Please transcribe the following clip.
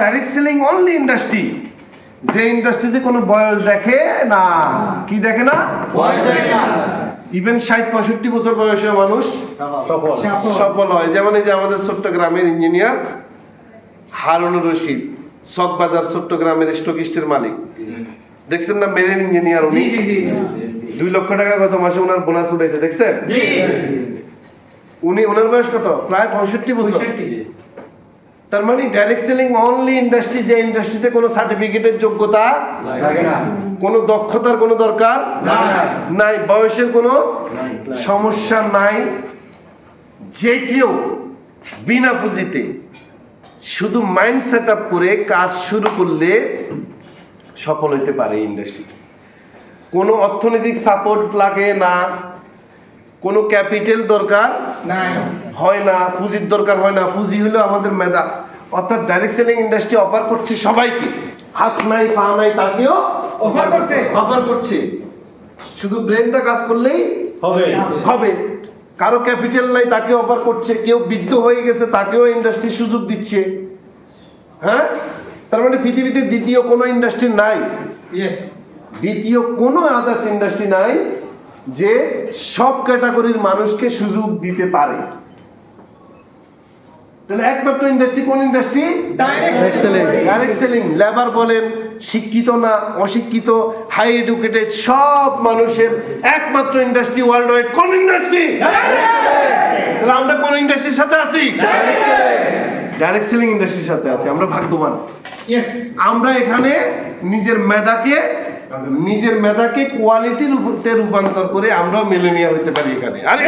Direct selling only industry যে ইন্ডাস্ট্রিতে কোনো বয়স দেখে না কি দেখে না? ইভেন ষাট পঁয়ষট্টি বছর বয়সের মানুষ সফল। হয়। যেমন এই যে আমাদের ছোট্ট গ্রামের ইঞ্জিনিয়ার হারুনুর রশিদ চকবাজার ছোট্ট গ্রামের স্টকিস্টের মালিক। দেখছেন না মেরিন ইঞ্জিনিয়ার উনি? দুই লক্ষ টাকা গত মাসে ওনার বোনাস উঠেছে দেখছেন? উনি ওনার বয়স কত? প্রায় পঁয়ষট্টি বছর। তার মানে ডাইরেক্ট সেলিং অনলি ইন্ডাস্ট্রি যে ইন্ডাস্ট্রিতে কোনো সার্টিফিকেটের যোগ্যতা কোনো দক্ষতার কোনো দরকার নাই বয়সের কোনো সমস্যা নাই। যে কেউ বিনা পুঁজিতে শুধু মাইন্ড সেট আপ করে কাজ শুরু করলে সফল হইতে পারে ইন্ডাস্ট্রিতে কোনো অর্থনৈতিক সাপোর্ট লাগে না। কোনো ক্যাপিটাল দরকার হয় না পুঁজির দরকার হয় না। পুঁজি হলো আমাদের মেধা। অর্থাৎ ডাইরেক্ট সেলিং ইন্ডাস্ট্রি অফার করছে সবাইকে। হাত নাই পা নাই তাকেও অফার করছে। অফার করছে। শুধু ব্রেনটা কাজ করলেই হবে। হবে। কারও ক্যাপিটাল নাই তাকে অফার করছে। কেউ বৃদ্ধ হয়ে গেছে তাকেও ইন্ডাস্ট্রি সুযোগ দিচ্ছে। হ্যাঁ? তার মানে পৃথিবীতে দ্বিতীয় কোনো ইন্ডাস্ট্রি নাই। দ্বিতীয় কোনো আদার্স ইন্ডাস্ট্রি নাই। যে সব ক্যাটাগরির মানুষকে সুযোগ দিতে পারে। তাহলে একমাত্র ইন্ডাস্ট্রি কোন ইন্ডাস্ট্রি ডাইরেক্ট সেলিং লেবার বলেন শিক্ষিত না অশিক্ষিত হাই এডুকেটেড সব মানুষের একমাত্র ইন্ডাস্ট্রি ওয়ার্ল্ড ওয়াইড কোন ইন্ডাস্ট্রি তাহলে আমরা কোন ইন্ডাস্ট্রির সাথে আছি? ডাইরেক্ট সেলিং ইন্ডাস্ট্রির সাথে আছি আমরা ভাগ্যবান। আমরা এখানে নিজের মেধাকে নিজের মেধাকে কোয়ালিটির রূপান্তর করে আমরাও মিলেনিয়ার হতে পারি এখানে। আরে